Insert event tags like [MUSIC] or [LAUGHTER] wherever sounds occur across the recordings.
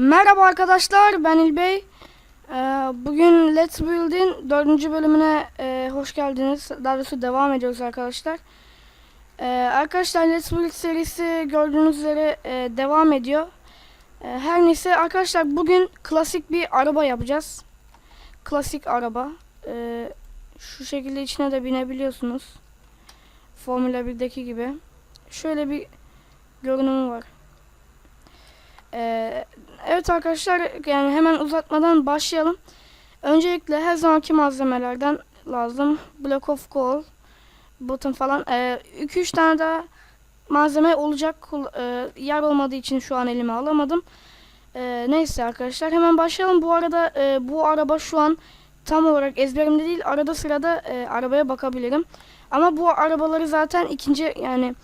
Merhaba arkadaşlar ben İlbey. Ee, bugün Let's Build'in dördüncü bölümüne e, hoş geldiniz. Daha doğrusu devam ediyoruz arkadaşlar. Ee, arkadaşlar Let's Build serisi gördüğünüz üzere e, devam ediyor. Ee, her neyse arkadaşlar bugün klasik bir araba yapacağız. Klasik araba. Ee, şu şekilde içine de binebiliyorsunuz. Formula 1'deki gibi. Şöyle bir görünümü var. Ee, evet arkadaşlar yani hemen uzatmadan başlayalım. Öncelikle her zamanki malzemelerden lazım. Block of coal, button falan. 2-3 ee, tane daha malzeme olacak. Ee, yer olmadığı için şu an elime alamadım. Ee, neyse arkadaşlar hemen başlayalım. Bu arada e, bu araba şu an tam olarak ezberimde değil. Arada sırada e, arabaya bakabilirim. Ama bu arabaları zaten ikinci yani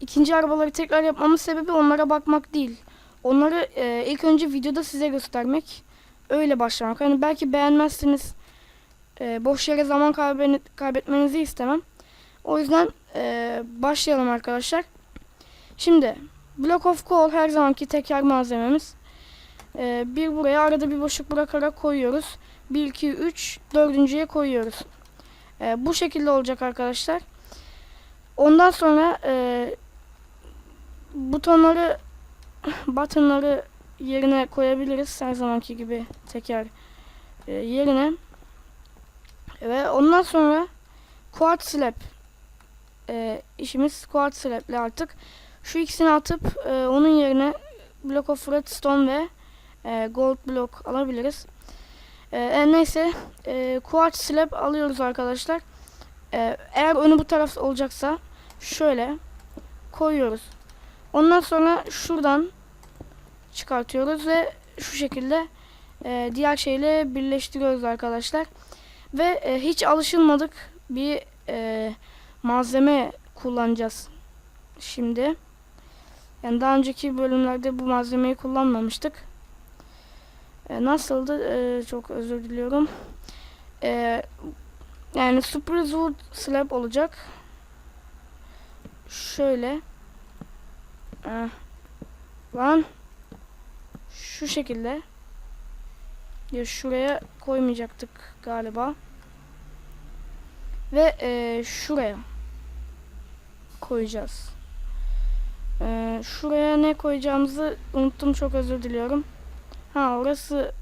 ikinci arabaları tekrar yapmamın sebebi onlara bakmak değil. Onları e, ilk önce videoda size göstermek. Öyle başlamak. Hani belki beğenmezsiniz. E, boş yere zaman kaybet kaybetmenizi istemem. O yüzden e, başlayalım arkadaşlar. Şimdi Block of Coal her zamanki teker malzememiz. E, bir buraya arada bir boşluk bırakarak koyuyoruz. 1, 2, 3, dördüncüye koyuyoruz. E, bu şekilde olacak arkadaşlar. Ondan sonra e, butonları [LAUGHS] buttonları yerine koyabiliriz her zamanki gibi teker e, yerine. Ve ondan sonra quad slab e, işimiz quad slab ile artık. Şu ikisini atıp e, onun yerine block of redstone ve e, gold block alabiliriz. E, e, neyse e, quad slab alıyoruz arkadaşlar. E, eğer önü bu taraf olacaksa şöyle koyuyoruz Ondan sonra şuradan çıkartıyoruz ve şu şekilde e, diğer şeyle birleştiriyoruz arkadaşlar. Ve e, hiç alışılmadık bir e, malzeme kullanacağız şimdi. Yani daha önceki bölümlerde bu malzemeyi kullanmamıştık. E, nasıldı? E, çok özür diliyorum. E, yani Super Wood Slab olacak. Şöyle. Eh. Lan. Şu şekilde. Ya şuraya koymayacaktık galiba. Ve e, şuraya koyacağız. E, şuraya ne koyacağımızı unuttum çok özür diliyorum. Ha orası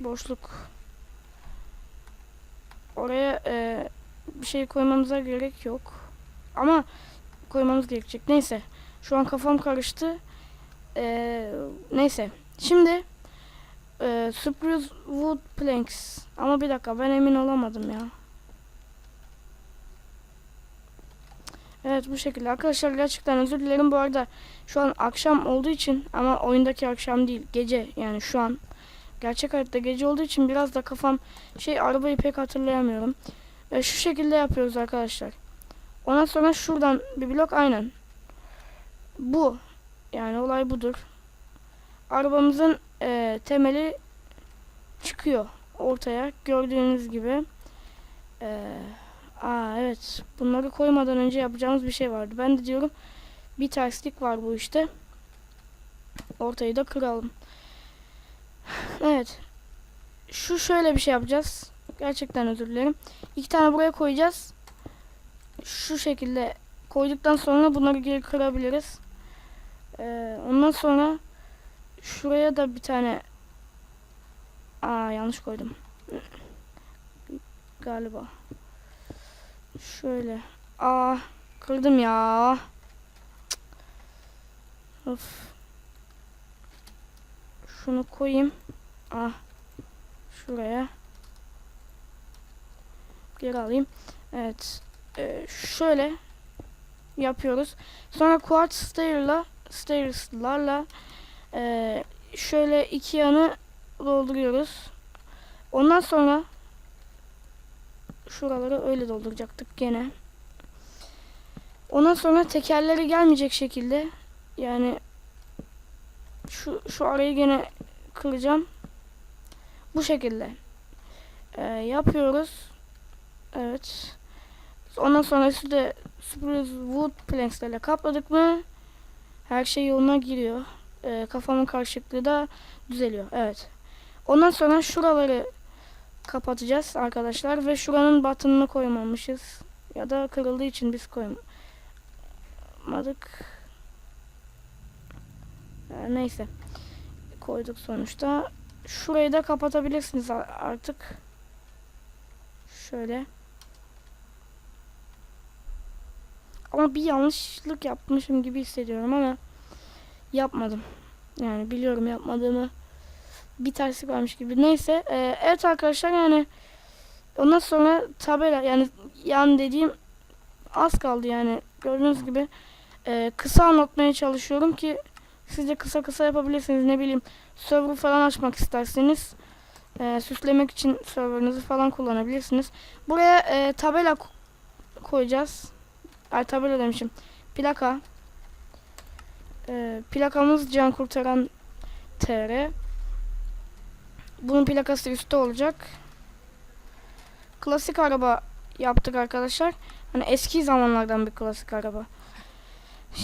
boşluk. Oraya e, bir şey koymamıza gerek yok. Ama koymamız gerekecek. Neyse. Şu an kafam karıştı. Ee, neyse. Şimdi e, Spruce Wood Planks. Ama bir dakika ben emin olamadım ya. Evet bu şekilde. Arkadaşlar gerçekten özür dilerim. Bu arada şu an akşam olduğu için ama oyundaki akşam değil. Gece yani şu an. Gerçek hayatta gece olduğu için biraz da kafam şey arabayı pek hatırlayamıyorum. E, şu şekilde yapıyoruz arkadaşlar. Ondan sonra şuradan bir blok aynen. Bu. Yani olay budur. Arabamızın e, temeli çıkıyor ortaya. Gördüğünüz gibi. E, aa evet. Bunları koymadan önce yapacağımız bir şey vardı. Ben de diyorum bir terslik var bu işte. Ortayı da kıralım. Evet. Şu şöyle bir şey yapacağız. Gerçekten özür dilerim. İki tane buraya koyacağız. Şu şekilde koyduktan sonra bunları geri kırabiliriz. Ee, ondan sonra şuraya da bir tane Aa yanlış koydum. Galiba. Şöyle. Aa kırdım ya. Of. Şunu koyayım. Ah. Şuraya. Geri alayım. Evet. Ee, şöyle yapıyoruz. Sonra quartz stair'la stairs'larla e, şöyle iki yanı dolduruyoruz. Ondan sonra şuraları öyle dolduracaktık gene. Ondan sonra tekerleri gelmeyecek şekilde yani şu şu arayı gene kıracağım. Bu şekilde ee, yapıyoruz. Evet. Ondan sonra üstü spruce wood plankslerle kapladık mı her şey yoluna giriyor. e, kafamın karışıklığı da düzeliyor. Evet. Ondan sonra şuraları kapatacağız arkadaşlar ve şuranın batınını koymamışız. Ya da kırıldığı için biz koymadık. Ee, neyse. Koyduk sonuçta. Şurayı da kapatabilirsiniz artık. Şöyle. Ama bir yanlışlık yapmışım gibi hissediyorum ama yapmadım. Yani biliyorum yapmadığımı bir terslik varmış gibi. Neyse. e, evet arkadaşlar yani ondan sonra tabela yani yan dediğim az kaldı yani. Gördüğünüz gibi e, kısa anlatmaya çalışıyorum ki siz de kısa kısa yapabilirsiniz. Ne bileyim server falan açmak isterseniz e, süslemek için serverınızı falan kullanabilirsiniz. Buraya e, tabela ko- koyacağız. Ay tabela demişim. Plaka. E, plakamız Can Kurtaran TR. Bunun plakası üstte olacak. Klasik araba yaptık arkadaşlar. Hani eski zamanlardan bir klasik araba.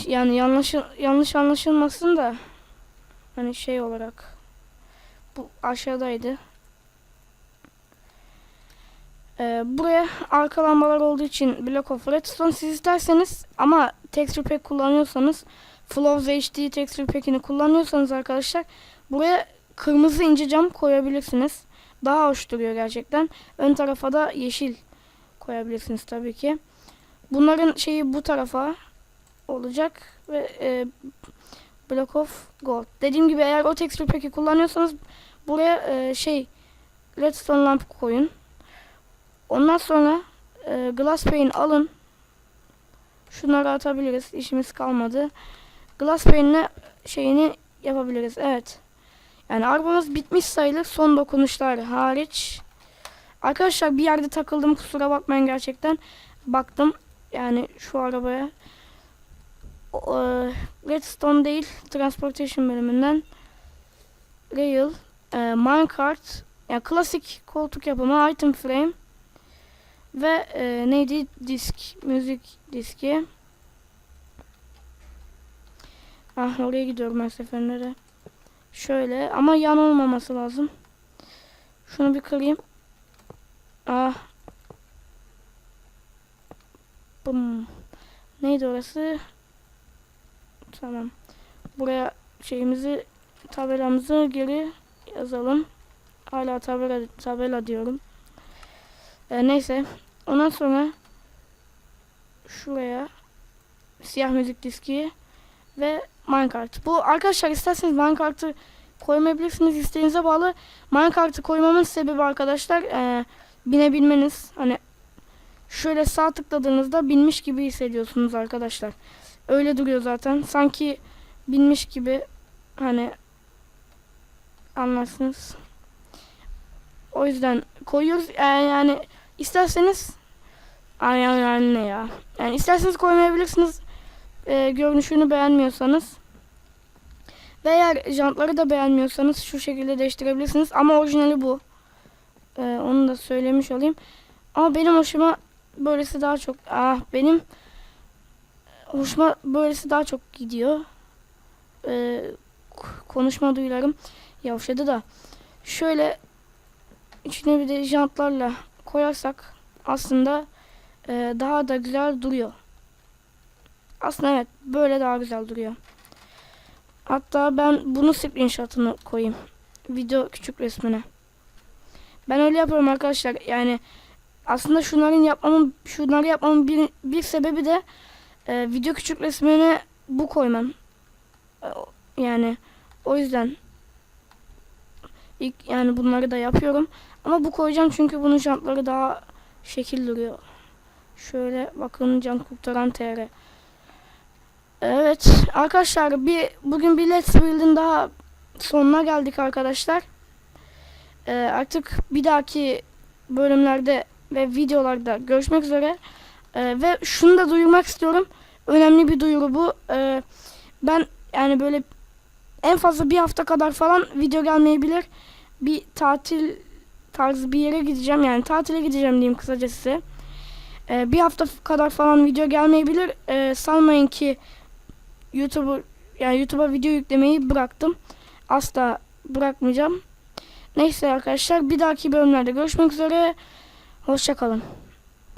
Yani yanlış yanlış anlaşılmasın da hani şey olarak bu aşağıdaydı. Ee, buraya arka lambalar olduğu için Block of Redstone siz isterseniz ama texture pack kullanıyorsanız Flows HD texture pack'ini kullanıyorsanız arkadaşlar buraya kırmızı ince cam koyabilirsiniz. Daha hoş duruyor gerçekten. Ön tarafa da yeşil koyabilirsiniz tabii ki. Bunların şeyi bu tarafa olacak ve e, Block of Gold. Dediğim gibi eğer o texture pack'i kullanıyorsanız buraya e, şey redstone lamp koyun. Ondan sonra e, glass pane alın. Şunları atabiliriz. İşimiz kalmadı. Glass pane'le şeyini yapabiliriz. Evet. Yani arabamız bitmiş sayılır. Son dokunuşlar hariç. Arkadaşlar bir yerde takıldım. Kusura bakmayın gerçekten. Baktım. Yani şu arabaya. E, Redstone değil. Transportation bölümünden. Rail. E, minecart. Yani klasik koltuk yapımı. Item frame. Ve e, neydi? Disk. Müzik diski. Ah oraya gidiyorum her seferinde de. Şöyle ama yan olmaması lazım. Şunu bir kırayım. Ah. Bum. Neydi orası? Tamam. Buraya şeyimizi tabelamızı geri yazalım. Hala tabela, tabela diyorum. Ee, neyse. Ondan sonra şuraya siyah müzik diski ve minecart. Bu arkadaşlar isterseniz minecart'ı koymayabilirsiniz isteğinize bağlı. Minecart'ı koymamın sebebi arkadaşlar e, binebilmeniz. Hani şöyle sağ tıkladığınızda binmiş gibi hissediyorsunuz arkadaşlar. Öyle duruyor zaten. Sanki binmiş gibi hani anlarsınız. O yüzden koyuyoruz. E, yani isterseniz Ay yani ne ya? Yani isterseniz koymayabilirsiniz. E, görünüşünü beğenmiyorsanız. Ve eğer jantları da beğenmiyorsanız şu şekilde değiştirebilirsiniz. Ama orijinali bu. E, onu da söylemiş olayım. Ama benim hoşuma böylesi daha çok... Ah benim hoşuma böylesi daha çok gidiyor. E, konuşma duyularım yavşadı da. Şöyle içine bir de jantlarla koyarsak aslında e, daha da güzel duruyor. Aslında evet böyle daha güzel duruyor. Hatta ben bunu screenshot'ını koyayım. Video küçük resmine. Ben öyle yapıyorum arkadaşlar. Yani aslında şunların yapmamın şunları yapmamın bir, bir sebebi de e, video küçük resmine bu koymam. E, yani o yüzden ilk yani bunları da yapıyorum. Ama bu koyacağım çünkü bunun jantları daha şekil duruyor. Şöyle bakın can kurtaran TR. Evet arkadaşlar bir bugün bir Let's Build'in daha sonuna geldik arkadaşlar. Ee, artık bir dahaki bölümlerde ve videolarda görüşmek üzere. Ee, ve şunu da duyurmak istiyorum. Önemli bir duyuru bu. Ee, ben yani böyle en fazla bir hafta kadar falan video gelmeyebilir. Bir tatil tarzı bir yere gideceğim yani tatile gideceğim diyeyim kısaca size. Ee, bir hafta kadar falan video gelmeyebilir. Ee, sanmayın ki YouTuber yani YouTube'a video yüklemeyi bıraktım. Asla bırakmayacağım. Neyse arkadaşlar bir dahaki bölümlerde görüşmek üzere. Hoşçakalın.